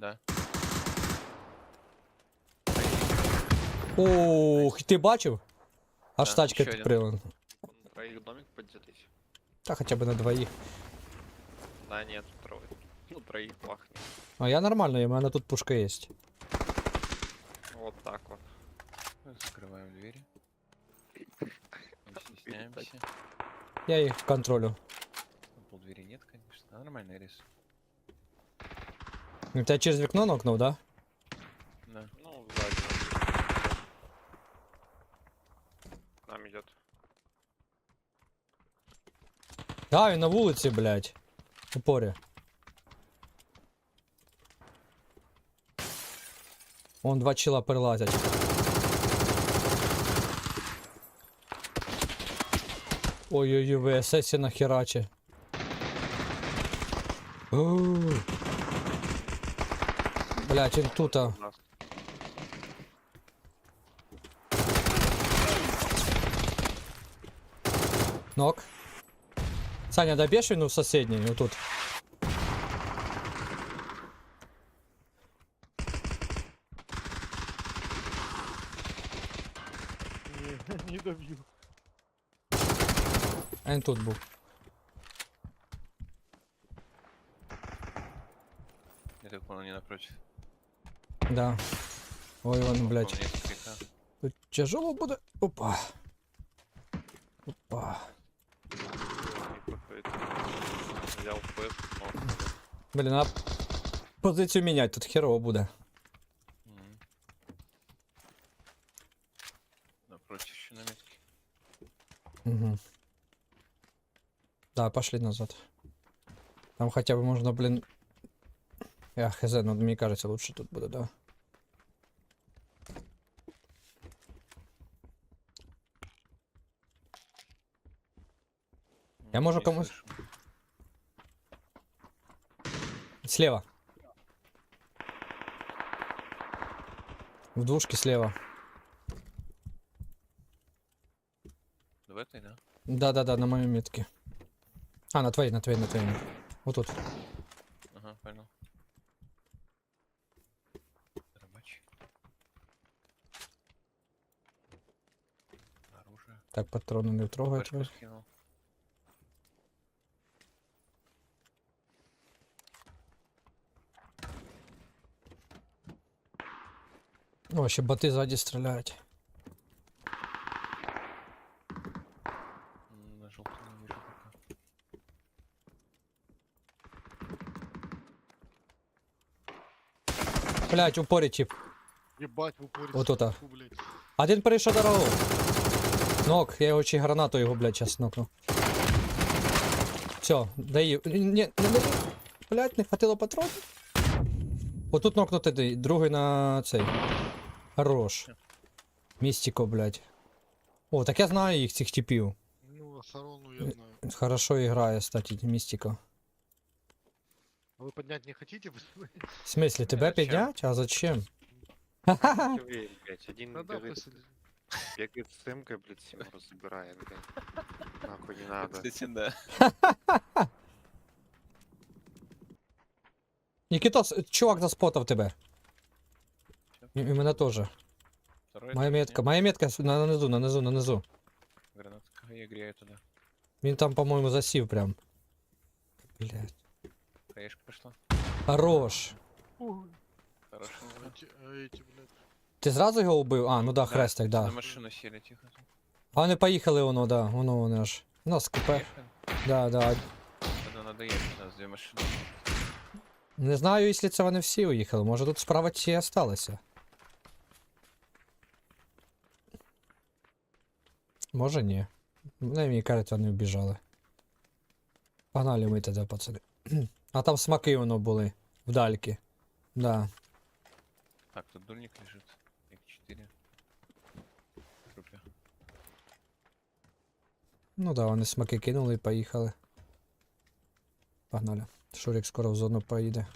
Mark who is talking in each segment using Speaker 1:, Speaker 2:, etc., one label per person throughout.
Speaker 1: Да.
Speaker 2: Ох, ти бачив? Аж
Speaker 1: Да,
Speaker 2: тачка
Speaker 1: ще один.
Speaker 2: відкрила.
Speaker 1: Троих домик подзялись.
Speaker 2: Та хоча б на двоїх.
Speaker 1: Да нет, трое. Ну, троих пахнет.
Speaker 2: А я нормально, у мене тут пушка є.
Speaker 1: Вот так вот.
Speaker 3: Закрываем двери. Не стесняемся.
Speaker 2: Я їх контролю.
Speaker 3: Пол двери нет, конечно. А, нормальный рис.
Speaker 2: Він тебе через вікно нокнув, да?
Speaker 3: Да.
Speaker 1: Ну, сзади. К Нам идет.
Speaker 2: Да, він на вулиці, блядь. В упорі. Вон два чила перелазять. Ой-ой-ой, ВСС нахераче. Оу. Блядь, він тута.
Speaker 1: У нас.
Speaker 2: Нок. Саня, доб'єш він у сусідній, отут.
Speaker 4: Не, не добью.
Speaker 2: А він тут був.
Speaker 3: Я так понял, не напротив.
Speaker 2: Да. Ой, вон, блядь.
Speaker 3: По мне слегка.
Speaker 2: Тут тяжело буде. Опа. Опа.
Speaker 1: Не проходит. Взял фэп, но...
Speaker 2: Блін, а позицію міняти, тут херово буде.
Speaker 3: Мгм. Напротив еще на метке.
Speaker 2: Угу. Да, пошли назад. Там хотя бы можно, блин. я хз, ну мне кажется, лучше тут буде, да. Я можу
Speaker 3: не
Speaker 2: комусь-
Speaker 3: слышу.
Speaker 2: Слева. В двушке слева.
Speaker 3: В этой, да?
Speaker 2: Да-да-да, на моей метке. А, на твоей, на твоей, на твоей. Вот тут.
Speaker 3: Ага, понял.
Speaker 2: Так, патроны не трогать.
Speaker 3: Пачку скинул.
Speaker 2: О, ще боти ззаді стріляють.
Speaker 3: М, На желтый не вижу пока.
Speaker 2: Блять, упорі тип.
Speaker 4: Ебать, в упоре.
Speaker 2: Вот это.
Speaker 4: Фу, блядь.
Speaker 2: Один перейшов дорогу. Нок, я його чи гранату його, блядь, зараз нокну. Все, даю. Ні, не даю. Блядь, не хватило патронів. Отут нокнути дай, другий на цей. Хорош. Містіко, блядь. О, так я знаю їх, цих типів.
Speaker 4: Ну, а Сарону я знаю.
Speaker 2: Хорошо грає, кстати, Містіко.
Speaker 4: А вы поднять не хотите?
Speaker 2: В смысле, тебе
Speaker 1: зачем?
Speaker 2: піднять? А зачем?
Speaker 1: Блядь. Один бегает,
Speaker 4: просто...
Speaker 1: бегает с эмкой, блядь, всем разбирает, блядь. Нахуй не надо.
Speaker 3: Кстати, да.
Speaker 2: Нікітос, чувак заспотав тебе. І, і мене теж.
Speaker 3: Второй
Speaker 2: Моя
Speaker 3: этаж,
Speaker 2: метка,
Speaker 3: нет?
Speaker 2: моя метка с- на, нанизу, нанизу, нанизу.
Speaker 3: Гранатка, я грею туда.
Speaker 2: Він там, по-моєму, засів прям. Блять.
Speaker 3: Хаешка пошла.
Speaker 2: Хорош.
Speaker 4: Ой,
Speaker 3: Хорошо.
Speaker 4: а те- а эти, блядь.
Speaker 2: Ти зразу його вбив? А, ну да, хрестик,
Speaker 3: На
Speaker 2: да.
Speaker 3: машину сели тихо.
Speaker 2: А вони поїхали воно, да, воно вони аж. У нас КП. Да, да.
Speaker 3: Надо, надо у нас две машины.
Speaker 2: Не знаю, якщо це вони всі уїхали. Може тут справа ті осталися. Може ні. Ну, мені кажуть, вони вбіжали. Погнали ми тоді, пацани. А там смаки воно були. Вдальки. Да.
Speaker 3: Так, тут дульник лежит. Х4. трупи.
Speaker 2: Ну да, вони смаки кинули і поїхали. Погнали. Шурик скоро в зону поїде.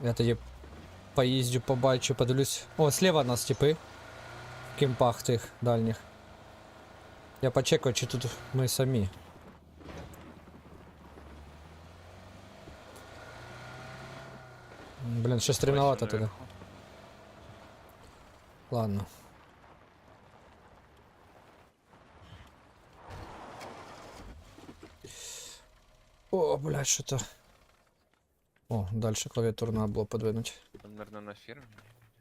Speaker 2: Я тоді поїздю, побачу, подивлюсь. О, слева нас типи. В кімпах тих дальніх. Я почекаю, чи тут ми самі. М, Блін, щось стремновато туди.
Speaker 3: наверху.
Speaker 2: Ладно. О, блядь, что-то. О, дальше клавиатуру надо было подвинуть.
Speaker 3: Он, наверное, на фірмі.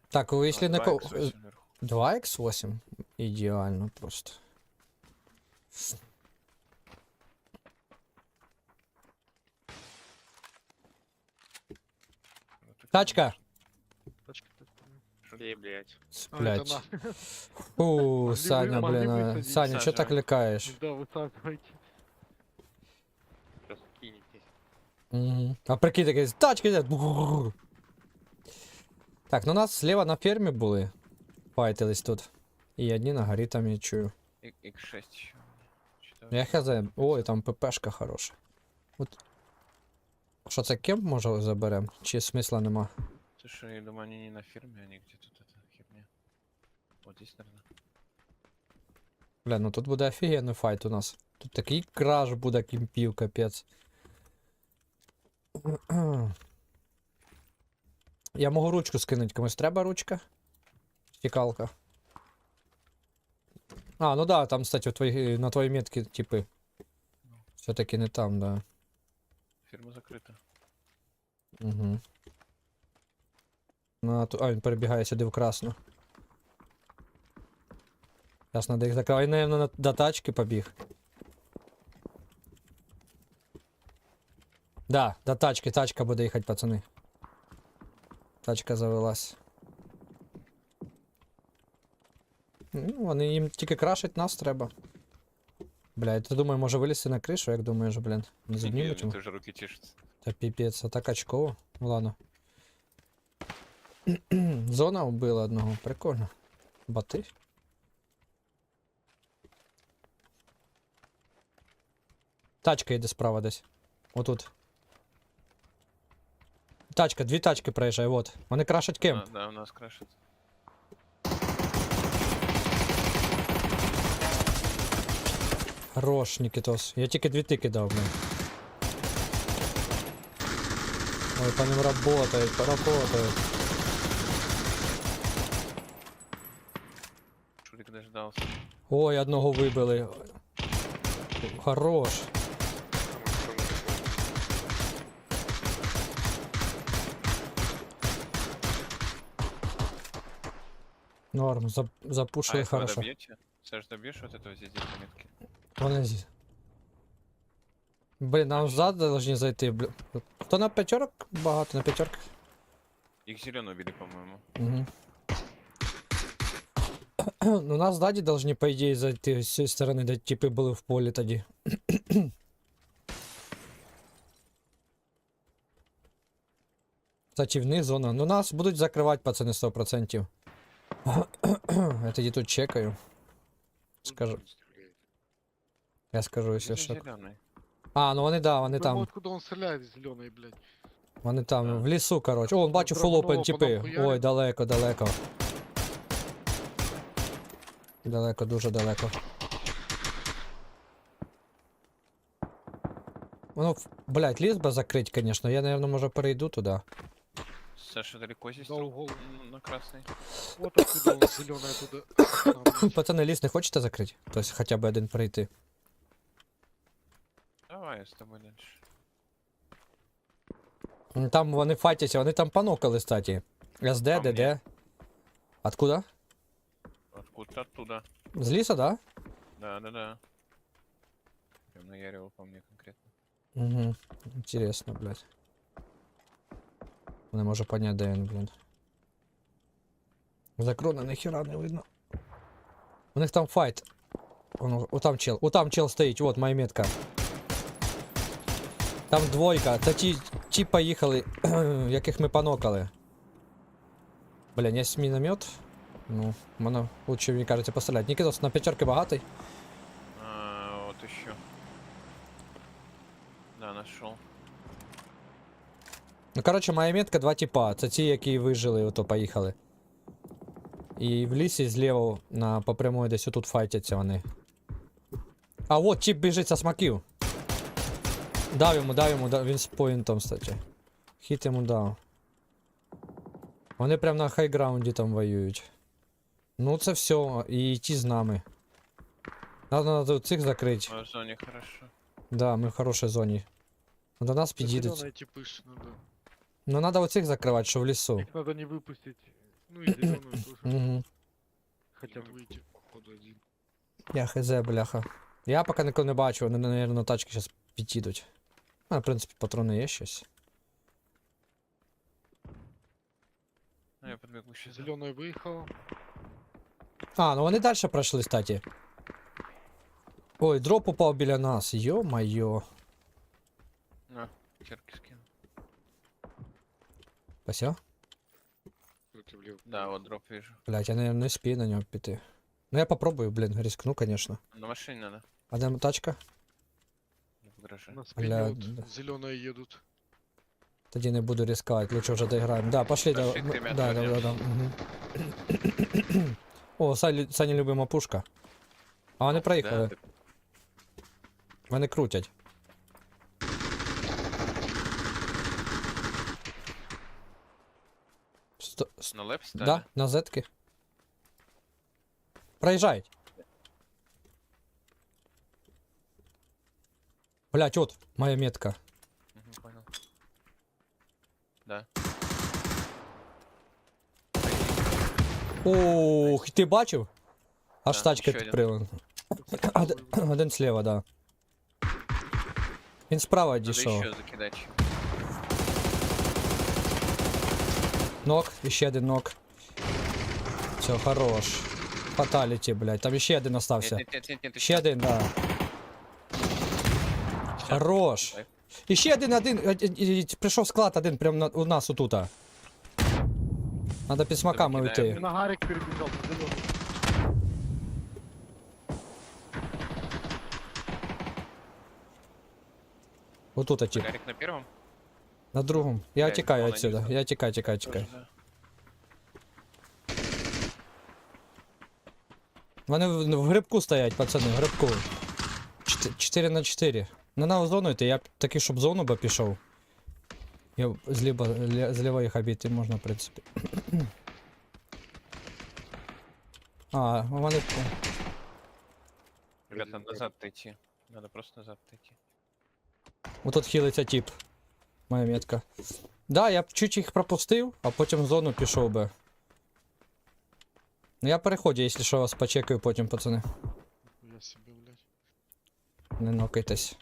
Speaker 2: Так,
Speaker 3: ви,
Speaker 2: якщо
Speaker 3: не
Speaker 2: ко... 2x8? Ідеально просто. Тачка!
Speaker 1: Ей, блядь.
Speaker 2: Фу, Саня, блин. А. Саня, что так лекаешь?
Speaker 4: Да, высаживайте.
Speaker 2: А прикинь, таке, тачки йде. Так, ну у нас слева на фермі були. Файтились тут. І одні на горі там я чую.
Speaker 3: И- X6 еще.
Speaker 2: Я хз. Ой, там ППшка хороша. От. Що це кемп може заберем? Чи смисла нема?
Speaker 3: Слушай, я думаю, они не на ферме, они где-то тут эта херня. Вот здесь, наверное.
Speaker 2: Бля, ну тут буде офігенний файт у нас. Тут такий краш буде кімпів, капець. Я можу ручку скинуть, комусь треба ручка? Стікалка. А, ну да, там, кстати, у твої, на твоїй метці типи. Все-таки не там, да.
Speaker 3: Ферма закрыта.
Speaker 2: Угу. Ну, а, ту- а, він перебігає сюди в красну. Зараз надо їх закривати. Він, наверное, на- до тачки побіг. Да, до тачки, тачка буде їхати, пацани. Тачка завелась. Ну, вони їм тільки крашить нас треба. Бля, я думаю, може вилізти на кришу, як думаєш, блін? Не піднімуть йому?
Speaker 3: Ты руки чешется.
Speaker 2: Та піпець, а так очково. Ну ладно. Зона вбила одного, прикольно. Бати. Тачка йде справа десь. Отут. Тачка, дві тачки проїжджає, от. Вони крашать кемп.
Speaker 3: А, да, у нас крашит.
Speaker 2: Хорош, Нікітос. Я тільки дві тики дав, блин. Ой, по ним работает, работает.
Speaker 3: Шурик дождался.
Speaker 2: Ой, одного вибили. Хорош. Норм, зап-
Speaker 3: А
Speaker 2: запушили
Speaker 3: этого
Speaker 2: хорошо.
Speaker 3: добьете? Саш, добьешь вот этого здесь где метки?
Speaker 2: Вони зі- Блін, нам ззаду должны зайти, блін. Хто на п'ятерок багато, на п'ятерках?
Speaker 3: Их зеленую убили, по-моему.
Speaker 2: Угу. Ну, нас ззаді должны, по ідеї, зайти з цієї сторони, де типи були в полі тоді. Кстати, вниз зона. Ну, нас будуть закривати, пацани, 100%. Я тоді тут чекаю. Скажу. Я скажу, якщо що. А, ну вони да, вони там.
Speaker 4: откуда он стреляет зеленый, блядь.
Speaker 2: Вони там, в лісу, коротше. О, вон бачу фулопен
Speaker 4: по
Speaker 2: типи. Ой, далеко, далеко. Далеко, дуже далеко. Ну, блядь, ліс би закрить, конечно. Я, наверное, може перейду туди.
Speaker 3: Саша далеко здесь? М, На красный.
Speaker 4: Вот откуда он зеленый оттуда. Нам, блядь.
Speaker 2: Пацани, ліс не хочете закрити? Тобто хоча б один перейти.
Speaker 3: Давай я с тобой дальше.
Speaker 2: Ну, Там вони файтяться, вони там понокали, кстати. СД,
Speaker 3: По
Speaker 2: ДД. Откуда?
Speaker 3: Откуда? Оттуда.
Speaker 2: З лісу, да?
Speaker 3: Да, да, да. Прям наяривал по мне конкретно.
Speaker 2: Угу. Интересно, блядь. Не можу понять, де він, блін. За крона ніхера не видно. У них там файт. Воно, о, там чел. О, там чел стоїть, от моя метка. Там двойка. Це ті, ті поїхали, яких ми понокали. Блін, є міномет. Ну, мене лучше, мені кажеться, постріляти. Нікітос на п'ятерки багатий.
Speaker 3: А, вот еще. Да, нашел.
Speaker 2: Ну, коротше, моя метка два типа. Це ті, які вижили, ото поїхали. І в лісі зліва на по прямої десь отут файтяться вони. А от тип біжить со смаків. Дав йому, дав йому, дав, він з поінтом, кстати. Хіт йому дав. Вони прям на хайграунді там воюють. Ну це все, і ті з нами. Надо, надо цих закрити.
Speaker 3: В зоне хорошо.
Speaker 2: Да, ми в хорошій зоні. Ну, До нас
Speaker 4: Да
Speaker 2: підійдуть.
Speaker 4: Зеленая типыш надо.
Speaker 2: Ну надо оцих закривати, що в лісу.
Speaker 4: Их надо не выпустить. Ну и зеленую тоже.
Speaker 2: Угу.
Speaker 4: Хотят выйти, походу, один.
Speaker 2: Я хз, бляха. Я поки нікого не бачу, вони, наверное, на тачки зараз підійдуть. А, в принципі, патрони є щось.
Speaker 3: Ну, я подбегу сейчас.
Speaker 4: Зеленая выехала.
Speaker 2: А, ну вони далі пройшли, кстати. Ой, дроп упав біля нас. Йо-майо.
Speaker 3: На, терки скину.
Speaker 2: Пася?
Speaker 4: Против лев-
Speaker 3: Да, вот дроп вижу.
Speaker 2: Блять, я, наверное, не спію на нього піти. Ну я попробую, блін, рискну, конечно.
Speaker 3: На машине надо.
Speaker 2: А де тачка?
Speaker 3: В гараже.
Speaker 4: На спине
Speaker 2: Бля, да.
Speaker 4: зеленые едут.
Speaker 2: Тоді не буду рисковать, лучше вже доіграємо. Да, пошли, да,
Speaker 3: Пошли,
Speaker 2: м-
Speaker 3: ребята,
Speaker 2: да, да, да, да. Угу. О, Сані, Сані любима пушка. А вони проїхали.
Speaker 3: Да,
Speaker 2: Вони крутять. Сто... с-
Speaker 3: На лэп стали?
Speaker 2: Да, на зетки. Проїжджають. Блять, от, моя метка.
Speaker 3: Мгм, понял. Да.
Speaker 2: Ох, ти бачив? Аж
Speaker 3: Да,
Speaker 2: тачка
Speaker 3: ще один.
Speaker 2: підприла. Один, один слева, да. Він справа
Speaker 3: Надо
Speaker 2: дійшов.
Speaker 3: еще закидать.
Speaker 2: Нок, ще один нок. Все, хорош. Фаталіті, блядь. Там ще один остався.
Speaker 3: Нет, нет, нет, нет,
Speaker 2: Ще один, да. Хорош.
Speaker 3: Давай.
Speaker 2: І ще один, один. е, е, е, Прийшов склад один прямо на, у нас отута. Надо під смаками
Speaker 3: кидаємо.
Speaker 2: уйти.
Speaker 4: И на Гарик перебежал, зеленый.
Speaker 2: Отута тип.
Speaker 3: Гарик на первом?
Speaker 2: На другому. Я
Speaker 3: Блядь,
Speaker 2: тікаю отсюда. Я тікаю, тікаю, тікаю. Вони в, в грибку стоять, пацани, в грибку. 4 на 4. Не на зону йти, я б таки, щоб зону би пішов. Я зліва, лє- зліва їх обійти можна, в принципі. а, вони.
Speaker 3: Ребята, назад отойти. Надо просто назад отойти.
Speaker 2: Отут хилиться тип. Моя метка. Да, я б чуть їх пропустив, а потім в зону пішов би. Ну я переходжу, якщо що вас почекаю потім, пацани.
Speaker 4: Я себе, блядь.
Speaker 2: Не нокайтесь.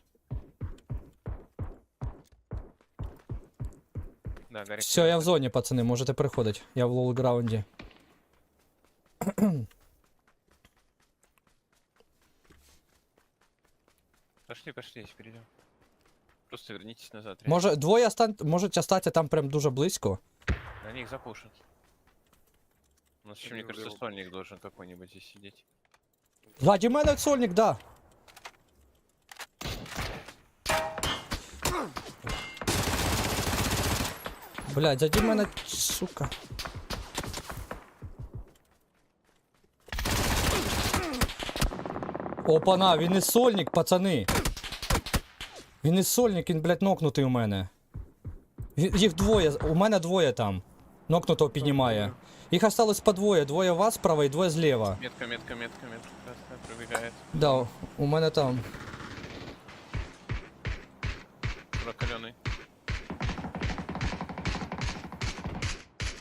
Speaker 3: Да, Гарик.
Speaker 2: Все, я в зоні, пацани, можете переходити. Я в лоу-граунді.
Speaker 3: Пошли, пошли, если перейдем. Просто вернитесь назад. реально.
Speaker 2: Може, двоє остан... можуть остатися там прям дуже близько.
Speaker 3: Они их запушат. У нас еще, мне
Speaker 4: Не
Speaker 3: кажется,
Speaker 4: влево.
Speaker 3: стольник должен какой-нибудь здесь сидеть.
Speaker 2: Ззаді мене сольник, да. Блядь, ззаді мене, сука. Опана, він і сольник, пацани. Він і сольник, він, блядь, нокнутий у мене. Їх двоє, у мене двоє там. Нокнутого піднімає. Їх осталось по двоє. Двоє у вас справа і двоє зліва.
Speaker 3: Метка, метка, метка, метка. Пробегает.
Speaker 2: Да, у мене там.
Speaker 3: Прокаленный.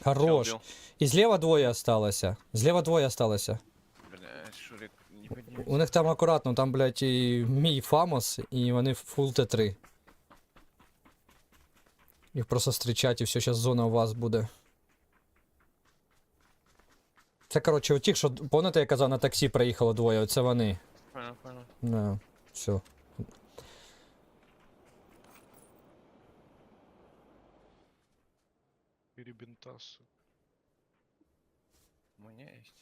Speaker 2: Хорош. І зліва двоє осталося. Зліва двоє осталося.
Speaker 3: Бля, Шурик не поднимется.
Speaker 2: У них там акуратно, там, блядь, і мій Фамос, і вони фул Т3. Їх просто зустрічать, і все, зараз зона у вас буде. Це, коротше, у тих, що, пам'ятаєте, я казав, на таксі проїхало двоє, оце вони.
Speaker 3: Понял, понял.
Speaker 2: Да, все.
Speaker 4: Перебинтасу.
Speaker 3: У меня есть.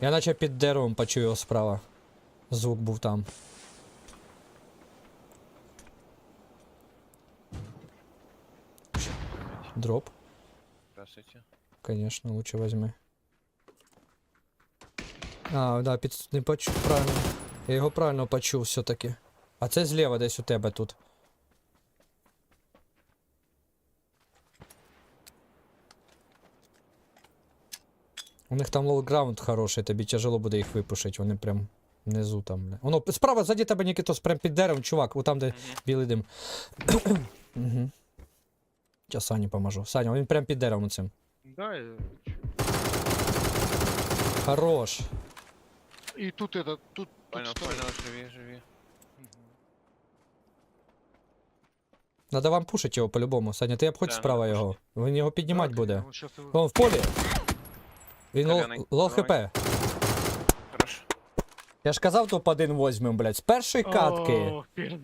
Speaker 2: Я наче під деревом почую його справа. Звук був там. Дроп,
Speaker 3: Здравствуйте.
Speaker 2: конечно, лучше возьми. А, да, під... не почув правильно. Я його правильно почув все-таки. А це зліва десь у тебе тут. Них там лоу-граунд хороший, тобі тяжело буде їх випушити, вони прям внизу там. Бля. Воно справа ззаді тебе Нікітос, прям під деревом, чувак, у там, де білий дим. угу. Сейчас Сані поможу. Саня, він прям під деревом цим.
Speaker 4: Да, я...
Speaker 2: Хорош.
Speaker 4: И тут это, тут, тут
Speaker 3: Понял,
Speaker 4: стоит.
Speaker 3: понял, живи, живи.
Speaker 2: Надо вам пушити його по-любому. Саня, ти обходь
Speaker 3: Да,
Speaker 2: справа його. Він його піднімати
Speaker 4: Да,
Speaker 2: буде.
Speaker 4: он его-
Speaker 2: Вон в полі. Він ло,
Speaker 3: Зелений,
Speaker 2: ло хп.
Speaker 3: Хорошо.
Speaker 2: Я ж казав, топ-1 возьмем, блядь. З першої катки.
Speaker 4: О, перед